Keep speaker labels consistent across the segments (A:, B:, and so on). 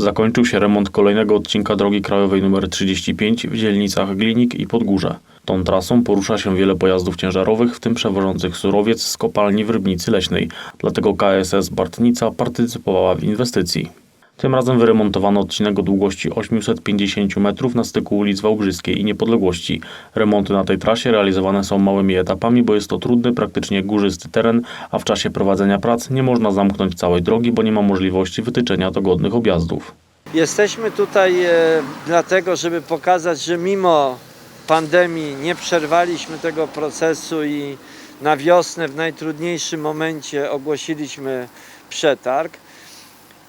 A: Zakończył się remont kolejnego odcinka drogi krajowej nr 35 w dzielnicach Glinik i Podgórze. Tą trasą porusza się wiele pojazdów ciężarowych, w tym przewożących surowiec z kopalni w Rybnicy Leśnej. Dlatego KSS Bartnica partycypowała w inwestycji. Tym razem wyremontowano odcinek o długości 850 metrów na styku ulic Wałbrzyskiej i Niepodległości. Remonty na tej trasie realizowane są małymi etapami, bo jest to trudny, praktycznie górzysty teren, a w czasie prowadzenia prac nie można zamknąć całej drogi, bo nie ma możliwości wytyczenia dogodnych objazdów.
B: Jesteśmy tutaj e, dlatego, żeby pokazać, że mimo pandemii nie przerwaliśmy tego procesu i na wiosnę w najtrudniejszym momencie ogłosiliśmy przetarg.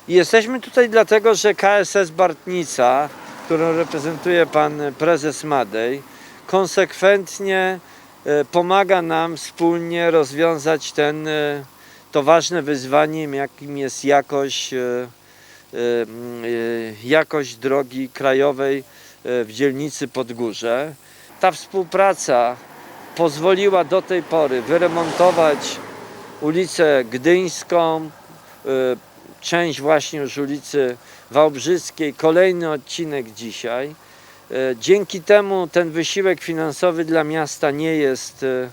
B: Jesteśmy tutaj dlatego, że KSS Bartnica, którą reprezentuje pan prezes Madej, konsekwentnie e, pomaga nam wspólnie rozwiązać ten, e, to ważne wyzwanie, jakim jest jakość, e, jakość drogi krajowej w dzielnicy Podgórze. Ta współpraca pozwoliła do tej pory wyremontować ulicę Gdyńską, część właśnie już ulicy Wałbrzyskiej, kolejny odcinek dzisiaj. E, Dzięki temu ten wysiłek finansowy dla miasta nie jest e,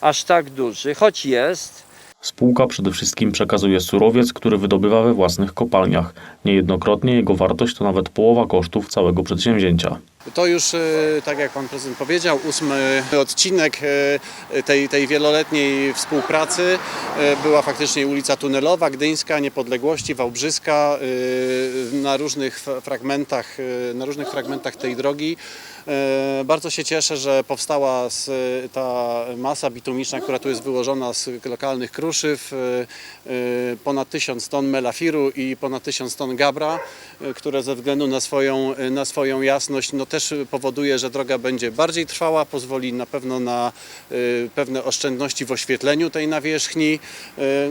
B: aż tak duży, choć jest.
A: Spółka przede wszystkim przekazuje surowiec, który wydobywa we własnych kopalniach. Niejednokrotnie jego wartość to nawet połowa kosztów całego przedsięwzięcia.
C: To już, e, tak jak pan prezydent powiedział, ósmy odcinek e, tej, tej wieloletniej współpracy. E, Była faktycznie ulica Tunelowa, Gdyńska, Niepodległości, Wałbrzyska na różnych fragmentach, na różnych fragmentach tej drogi. Bardzo się cieszę, że powstała ta masa bitumiczna, która tu jest wyłożona z lokalnych kruszyw, e, e, ponad 1000 ton melafiru i ponad 1000 ton gabra, e, które ze względu na swoją, na swoją jasność no też powoduje, że droga będzie bardziej trwała, pozwoli na pewno na pewne oszczędności w oświetleniu tej nawierzchni,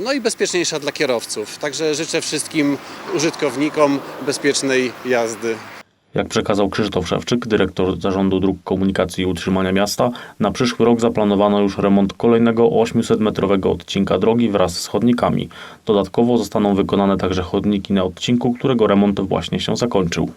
C: no i bezpieczniejsza dla kierowców. Także życzę wszystkim użytkownikom bezpiecznej jazdy.
A: Jak przekazał Krzysztof Szewczyk, dyrektor Zarządu Dróg Komunikacji i Utrzymania Miasta, na przyszły rok zaplanowano już remont kolejnego 800-metrowego odcinka drogi wraz z chodnikami. Dodatkowo zostaną wykonane także chodniki na odcinku, którego remont właśnie się zakończył.